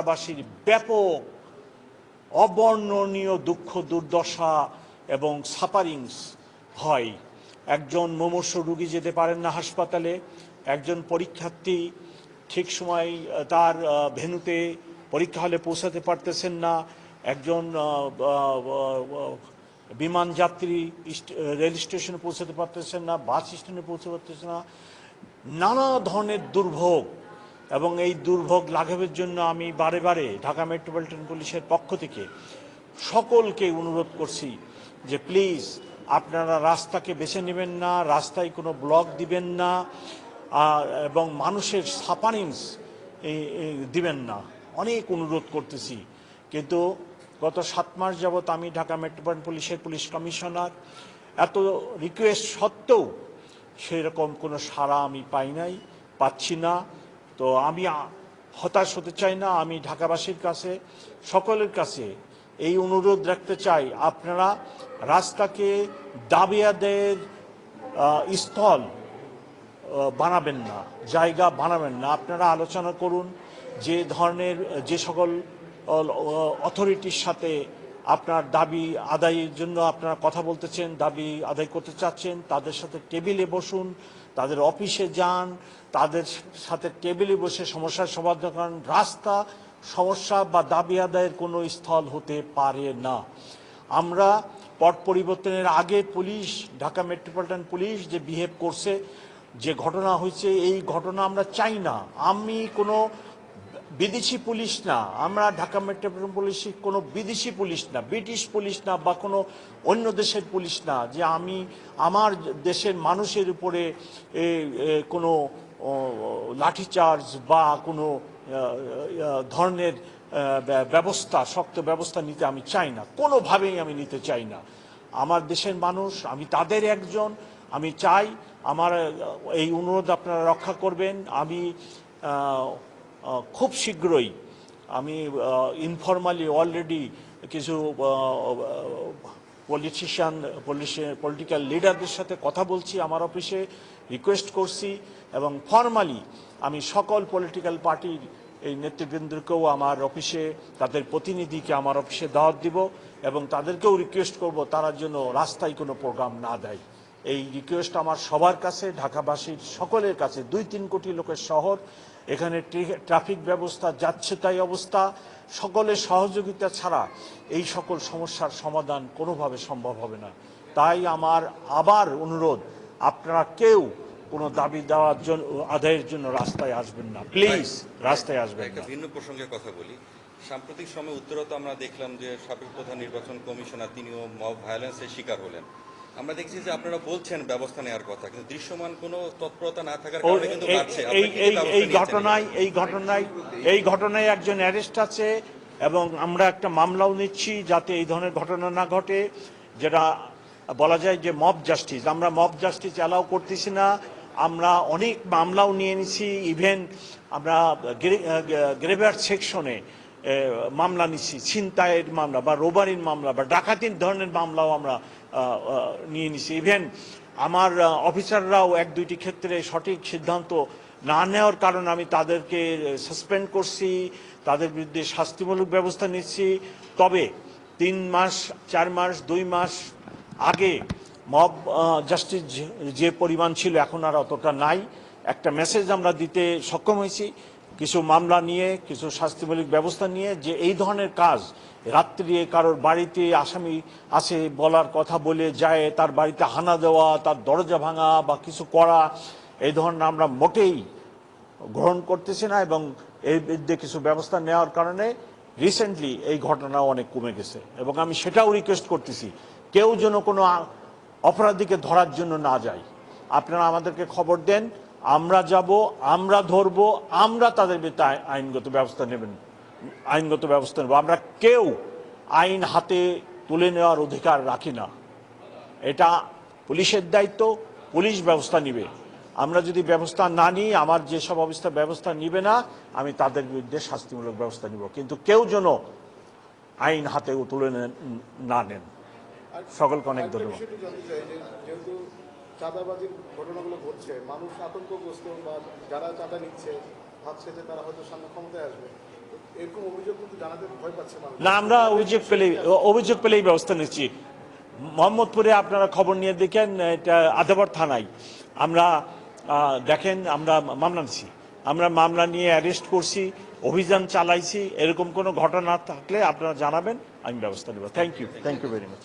ঢাকাবাসীর ব্যাপক অবর্ণনীয় দুঃখ দুর্দশা এবং সাফারিংস হয়। একজন মুমূর্ষ রুগী যেতে পারেন না হাসপাতালে একজন পরীক্ষার্থী ঠিক সময় তার আহ, ভেন্যুতে পরীক্ষা হলে পৌঁছাতে পারতেছেন না একজন বিমান যাত্রী রেল স্টেশনে পৌঁছাতে পারতেছেন না বাস স্টেশনে পৌঁছতে পারতেছেন না নানা ধরনের দুর্ভোগ এবং এই দুর্ভোগ লাঘবের জন্য আমি বারে বারে ঢাকা মেট্রোপলিটন পুলিশের পক্ষ থেকে সকলকে অনুরোধ করছি যে প্লিজ আপনারা রাস্তাকে বেছে নেবেন না, রাস্তায় কোনো ব্লক দিবেন না এবং মানুষের সাপানিংস দিবেন না। অনেক অনুরোধ করতেছি। কিন্তু গত সাত মাস যাবৎ আমি ঢাকা মেট্রোপলিটন পুলিশের পুলিশ কমিশনার। এত রিকোয়েস্ট সত্ত্বেও সেরকম কোনো সাড়া আমি পাই নাই, পাচ্ছি না। তো আমি হতাশ হতে চাই না, আমি ঢাকাবাসীর কাছে, সকলের কাছে এই অনুরোধ রাখতে চাই, আপনারা রাস্তাকে দাবিয়াদের স্থল বানাবেন না, জায়গা বানাবেন না। আপনারা আলোচনা করুন, যে ধরনের, যে সকল অথরিটির সাথে আপনার দাবি আদায়ের জন্য আপনারা কথা বলতেছেন, দাবি আদায় করতে চাচ্ছেন, তাদের সাথে টেবিলে বসুন, তাদের অফিসে যান, তাদের সাথে টেবিলে বসে সমস্যার সমাধান করেন রাস্তা, সমস্যা বা দাবি আদায়ের কোনো স্থল হতে পারে না। আমরা পট পরিবর্তনের আগে পুলিশ, ঢাকা মেট্রোপলিটন পুলিশ যে বিহেভ করছে, যে ঘটনা হয়েছে, এই ঘটনা আমরা চাই না। আমি কোনো বিদেশি পুলিশ না। আমরা ঢাকা মেট্রোপলিটন পুলিশ, কোনো বিদেশি পুলিশ না, ব্রিটিশ পুলিশ না বা কোনো অন্য দেশের পুলিশ না, যে আমি আমার দেশের মানুষের উপরে কোনো লাঠিচার্জ বা কোনো ধরনের ব্যবস্থা, শক্ত ব্যবস্থা নিতে আমি চাই না। কোনোভাবেই আমি নিতে চাই না। আমার দেশের মানুষ, আমি তাদের একজন, আমি চাই আমার এই অনুরোধ আপনারা রক্ষা করবেন। আমি খুব শীঘ্রই আমি ইনফরমালি অলরেডি কিছু পলিটিশিয়ান পলিটিক্যাল লিডারদের সাথে কথা বলছি আমার অফিসে রিকোয়েস্ট করছি এবং ফর্মালি আমি সকল পলিটিক্যাল পার্টির এই নেতৃবৃন্দকেও আমার অফিসে তাদের প্রতিনিধিকে আমার অফিসে দাওয়াত দিব এবং তাদেরকেও রিকোয়েস্ট করব, তারা যেন রাস্তায় কোনো প্রোগ্রাম না দেয়। এই রিকোয়েস্ট আমার সবার কাছে ঢাকাবাসীর সকলের কাছে দুই তিন কোটি লোকের শহর এখানে ট্রাফিক ব্যবস্থা যাচ্ছে তাই অবস্থা সকলের সহযোগিতা ছাড়া এই সকল সমস্যার সমাধান কোনোভাবে সম্ভব হবে না। তাই আমার আবার অনুরোধ আপনারা কেউ কোনো দাবি দেওয়ার জন্য আদায়ের জন্য রাস্তায় আসবেন না। প্লিজ রাস্তায় আসবেন একটা ভিন্ন প্রসঙ্গে কথা বলি। সাম্প্রতিক সময় উত্তরত আমরা দেখলাম যে সাবেক প্রধান নির্বাচন কমিশনার তিনিও মব ভায়োলেন্সের শিকার হলেন। আমরা দেখছি যে আপনারা বলছেন ব্যবস্থা নেওয়ার কথা কিন্তু দৃশ্যমান কোনো তৎপরতা না থাকার কারণে কিন্তু বাড়ছে। এই এই এই ঘটনায় এই ঘটনায় এই ঘটনায় একজন অ্যারেস্ট আছে এবং আমরা একটা মামলাও নিচ্ছি যাতে এই ধরনের ঘটনা না ঘটে যেটা বলা যায় যে মব জাস্টিস আমরা মব জাস্টিস অ্যালাউ করতেছি না আমরা অনেক মামলাও নিয়ে নিছি ইভেন আমরা গ্রেভার সেকশনে। মামলা নিচ্ছি, ছিনতাইয়ের মামলা বা রোবারির মামলা বা ডাকাতির ধরনের মামলাও আমরা নিয়ে নিছি ইভেন আমার অফিসাররাও এক দুইটি ক্ষেত্রে সঠিক সিদ্ধান্ত না নেওয়ার কারণে আমি তাদেরকে সাসপেন্ড করছি, তাদের বিরুদ্ধে শাস্তিমূলক ব্যবস্থা নিচ্ছি। তবে তিন মাস, চার মাস, দুই মাস আগে মব জাস্টিস যে পরিমাণ ছিল এখন আর অতটা নাই। একটা মেসেজ আমরা দিতে সক্ষম হয়েছি। কিছু মামলা নিয়ে, কিছু শাস্তিমূলক ব্যবস্থা নিয়ে যে এই ধরনের কাজ, রাত্রি কারোর বাড়িতে আসামি আছে বলার কথা বলে যায়, তার বাড়িতে হানা দেওয়া, তার দরজা ভাঙা বা কিছু করা, এই ধরনের আমরা মোটেই গ্রহণ করতেছি না এবং এর বিরুদ্ধে কিছু ব্যবস্থা নেওয়ার কারণে রিসেন্টলি এই ঘটনা অনেক কমে গেছে এবং আমি সেটাও রিকোয়েস্ট করতেছি, কেউ যেন কোনো অপরাধীকে ধরার জন্য না যায়। আপনারা আমাদেরকে খবর দেন আমরা যাব আমরা ধরব আমরা তাদের বিরুদ্ধে আইনগত ব্যবস্থা নেবেন আইনগত ব্যবস্থা নেব। আমরা কেউ আইন হাতে তুলে নেওয়ার অধিকার রাখি না। এটা পুলিশের দায়িত্ব পুলিশ ব্যবস্থা নিবে। আমরা যদি ব্যবস্থা না নিই আমার যেসব অবস্থা ব্যবস্থা নিবে না আমি তাদের বিরুদ্ধে শাস্তিমূলক ব্যবস্থা নিব। কিন্তু কেউ যেন আইন হাতে তুলে নেন- না নেন। সকলকে অনেক ধন্যবাদ। চাঁদাবাজির ঘটনাগুলো ঘটছে মানুষ আতঙ্কগ্রস্ত বা যারা চাঁদা নিচ্ছে ভাবছে যে তারা হয়তো সামনে ক্ষমতায় আসবে। এরকম অভিযোগ কিন্তু জানাতে ভয় পাচ্ছে না আমরা অভিযোগ পেলে অভিযোগ পেলেই ব্যবস্থা নিচ্ছি। মোহাম্মদপুরে আপনারা খবর নিয়ে দেখেন এটা আদাবর থানায়। আমরা দেখেন আমরা মামলা নিচ্ছি। আমরা মামলা নিয়ে অ্যারেস্ট করছি অভিযান চালাইছি এরকম কোনো ঘটনা থাকলে আপনারা জানাবেন আমি ব্যবস্থা নেব। Thank you thank you very much